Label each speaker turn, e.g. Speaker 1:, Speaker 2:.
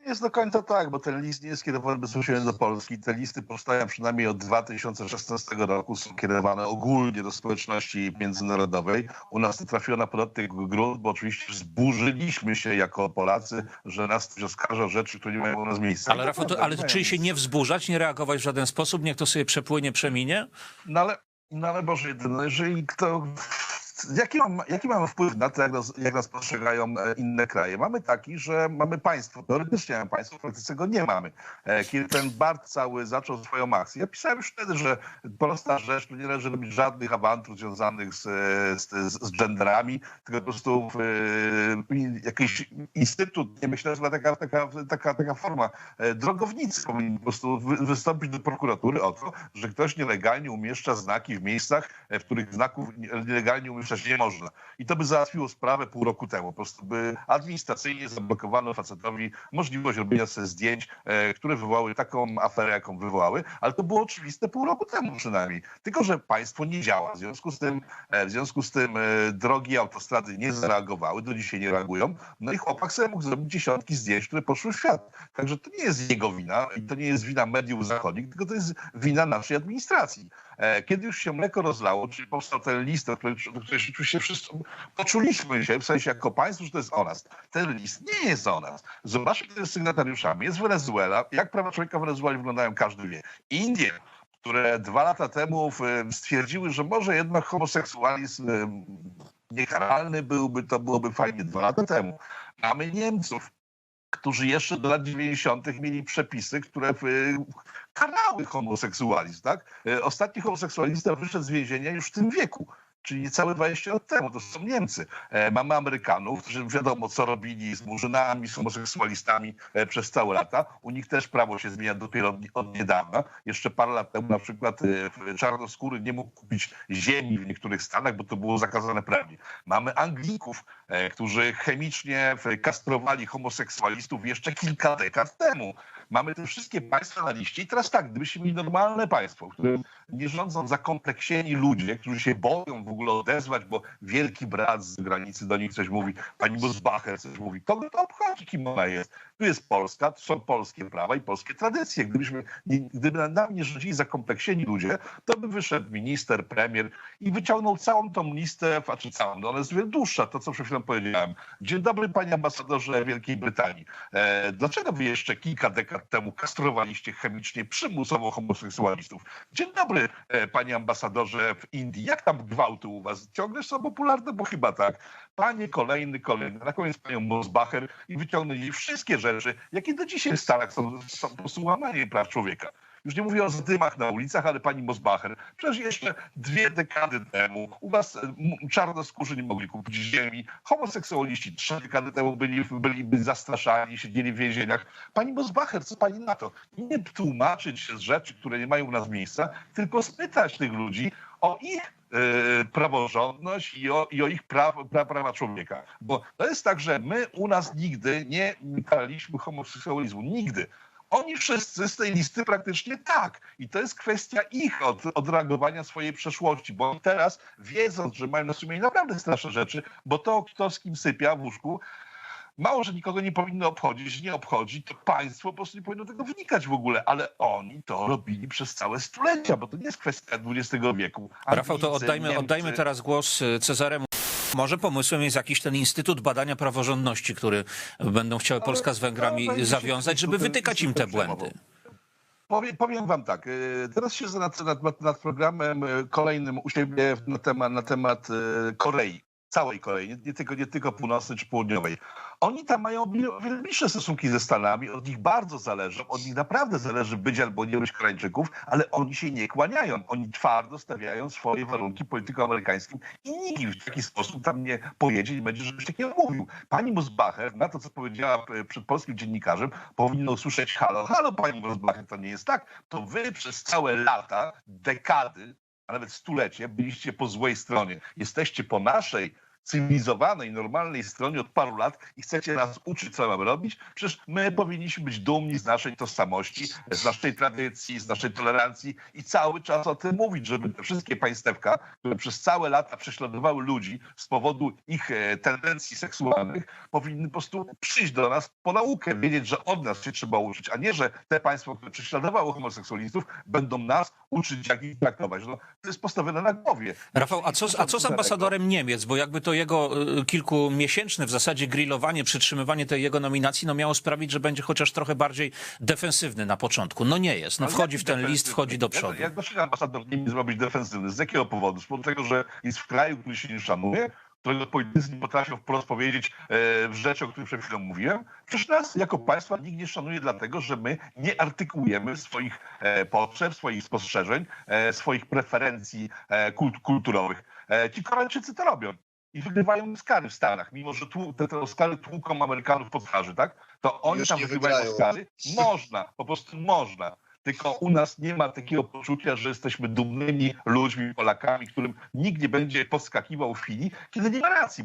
Speaker 1: nie jest do końca tak, bo ten list nie jest kierowany bezpośrednio do Polski. Te listy powstają przynajmniej od 2016 roku, są kierowane ogólnie do społeczności międzynarodowej. U nas to trafiło na podatny grunt, bo oczywiście zburzyliśmy się jako Polacy, że nas ktoś oskarża o rzeczy, które nie mają u nas miejsca.
Speaker 2: Ale Rafał, to, ale czy się nie wzburzać, nie reagować w żaden sposób, niech to sobie przepłynie, przeminie?
Speaker 1: No ale, no ale Boże jedyny, jeżeli kto... Jaki, mam, jaki mamy wpływ na to, jak nas, jak nas postrzegają e, inne kraje? Mamy taki, że mamy państwo. Teoretycznie mamy państwo, w praktyce go nie mamy. E, Kiedy ten Bart cały zaczął swoją akcję, ja pisałem już wtedy, że prosta rzecz, tu nie należy robić żadnych awantur związanych z, z, z genderami, tylko po prostu e, jakiś instytut, nie myślę, że taka, taka, taka, taka forma drogownicy powinien po prostu wy, wystąpić do prokuratury o to, że ktoś nielegalnie umieszcza znaki w miejscach, w których znaków nie- nielegalnie umieszczać nie można. I to by załatwiło sprawę pół roku temu. Po prostu by administracyjnie zablokowano facetowi możliwość robienia sobie zdjęć, e, które wywołały taką aferę, jaką wywołały, ale to było oczywiste pół roku temu przynajmniej. Tylko, że państwo nie działa. W związku z tym, e, w związku z tym e, drogi autostrady nie zareagowały, do dzisiaj nie reagują. No i chłopak sobie mógł zrobić dziesiątki zdjęć, które poszły w świat. Także to nie jest jego wina i to nie jest wina mediów zachodnich, tylko to jest wina naszej administracji. Kiedy już się mleko rozlało, czyli powstał ten list, do którego rzeczywiście wszyscy poczuliśmy się, w sensie jako państwo, że to jest o nas. Ten list nie jest o nas. Zobaczmy, kto jest sygnatariuszami. Jest Wenezuela. Jak prawa człowieka w Wenezueli wyglądają, każdy wie. Indie, które dwa lata temu stwierdziły, że może jednak homoseksualizm e, niekaralny byłby, to byłoby fajnie dwa lata temu. Mamy Niemców, którzy jeszcze do lat 90. mieli przepisy, które y, karały homoseksualizm. Tak? Y, Ostatni homoseksualista wyszedł z więzienia już w tym wieku. Czyli niecałe 20 lat temu, to są Niemcy. E, Mamy Amerykanów, którzy wiadomo, co robili z murzynami, z homoseksualistami e, przez całe lata. U nich też prawo się zmienia dopiero od, niedawna. Jeszcze parę lat temu na przykład e, czarnoskóry nie mógł kupić ziemi w niektórych stanach, bo to było zakazane prawnie. Mamy Anglików, którzy chemicznie kastrowali homoseksualistów jeszcze kilka dekad temu. Mamy te wszystkie państwa na liście i teraz tak, gdybyśmy mieli normalne państwo, w którym nie rządzą zakompleksieni ludzie, którzy się boją w ogóle odezwać, bo wielki brat z granicy do nich coś mówi, pani Bosbacher coś mówi, kogo to obchodzi, kim ona jest? Tu jest Polska, tu są polskie prawa i polskie tradycje. Gdybyśmy, gdyby nami nie rządzili zakompleksieni ludzie, to by wyszedł minister, premier i wyciągnął całą tą listę, a czy całą, no ona jest dłuższa, to co przed chwilą powiedziałem. Dzień dobry panie ambasadorze Wielkiej Brytanii. E, dlaczego wy jeszcze kilka dekad temu kastrowaliście chemicznie przymusowo homoseksualistów? Dzień dobry e, panie ambasadorze w Indii. Jak tam gwałty u was? Ciągle są popularne? Bo chyba tak. Panie kolejny, kolejny. Na koniec panią Mosbacher i wyciągnęli wszystkie rzeczy, jakie do dzisiaj w Stanach są, są po prostu łamaniem praw człowieka. Już nie mówię o zdymach na ulicach, ale pani Mosbacher, przecież jeszcze dwie dekady temu u was e, czarnoskórzy nie mogli kupić ziemi, homoseksualiści trzy dekady temu byli, byli zastraszani, siedzieli w więzieniach. Pani Mosbacher, co pani na to? Nie tłumaczyć się z rzeczy, które nie mają u nas miejsca, tylko spytać tych ludzi o ich e, praworządność i o, i o ich praw, pra, prawa człowieka. Bo to jest tak, że my u nas nigdy nie karaliśmy homoseksualizmu. Nigdy. Oni wszyscy z tej listy praktycznie tak. I to jest kwestia ich od, odreagowania swojej przeszłości, bo teraz, wiedząc, że mają na sumieniu naprawdę straszne rzeczy, bo to, kto z kim sypia w łóżku, mało, że nikogo nie powinno obchodzić, nie obchodzi, to państwo po prostu nie powinno tego wnikać w ogóle, ale oni to robili przez całe stulecia, bo to nie jest kwestia XX wieku.
Speaker 2: Rafał, to
Speaker 1: Anglicy,
Speaker 2: oddajmy,
Speaker 1: Niemcy,
Speaker 2: oddajmy teraz głos y, Cezaremu. Może pomysłem jest jakiś ten Instytut Badania Praworządności, który będą chciały Polska z Węgrami
Speaker 1: się
Speaker 2: zawiązać, żeby wytykać im te błędy.
Speaker 1: Powiem, powiem wam tak, y, teraz siedzę nad, nad, nad programem y, kolejnym u siebie na temat, na temat Korei, całej Korei, nie, nie, tylko, nie tylko północnej czy południowej. Oni tam mają o wiele bliższe stosunki ze Stanami, od nich bardzo zależy, od nich naprawdę zależy być albo nie być Koreańczyków, ale oni się nie kłaniają. Oni twardo stawiają swoje warunki politykom amerykańskim i nikt w taki sposób tam nie pojedzie i będzie czegoś takiego mówił. Pani Mosbacher na to, co powiedziała e, przed polskim dziennikarzem, powinno usłyszeć halo, halo pani Mosbacher, to nie jest tak. To wy przez całe lata, dekady, a nawet stulecie byliście po złej stronie. Jesteście po naszej cywilizowanej, normalnej stronie od paru lat i chcecie nas uczyć, co mamy robić? Przecież my powinniśmy być dumni z naszej tożsamości, z naszej tradycji, z naszej tolerancji i cały czas o tym mówić, żeby te wszystkie państewka, które przez całe lata prześladowały ludzi z powodu ich e, tendencji seksualnych, powinny po prostu przyjść do nas po naukę, wiedzieć, że od nas się trzeba uczyć, a nie, że te państwo, które prześladowało homoseksualistów, będą nas uczyć, jak ich traktować. No, to jest postawione na głowie.
Speaker 2: Rafał, a co, a co z ambasadorem Niemiec? Bo jakby to jego y, kilkumiesięczne w zasadzie grillowanie, przytrzymywanie tej jego nominacji no miało sprawić, że będzie chociaż trochę bardziej defensywny na początku. No nie jest. No wchodzi w ten list, wchodzi do przodu.
Speaker 1: Jak dlaczego ambasador ma być defensywny? Z jakiego powodu? Z powodu tego, że jest w kraju, który się nie szanuje? którego politycy nie potrafią wprost powiedzieć e, rzeczy, o których przed chwilą mówiłem. Przecież nas jako państwa nikt nie szanuje dlatego, że my nie artykułujemy swoich e, potrzeb, swoich spostrzeżeń, e, swoich preferencji e, kult, kulturowych. E, ci Koreańczycy to robią i wygrywają Oscary w Stanach, mimo że tłu, te, te Oscary tłuką Amerykanów po twarzy, tak? To oni
Speaker 3: Już
Speaker 1: tam wygrywają
Speaker 3: wygrają.
Speaker 1: Oscary. Można, po prostu można. Tylko u nas nie ma takiego poczucia, że jesteśmy dumnymi ludźmi, Polakami, którym nikt nie będzie podskakiwał w chwili, kiedy nie ma racji.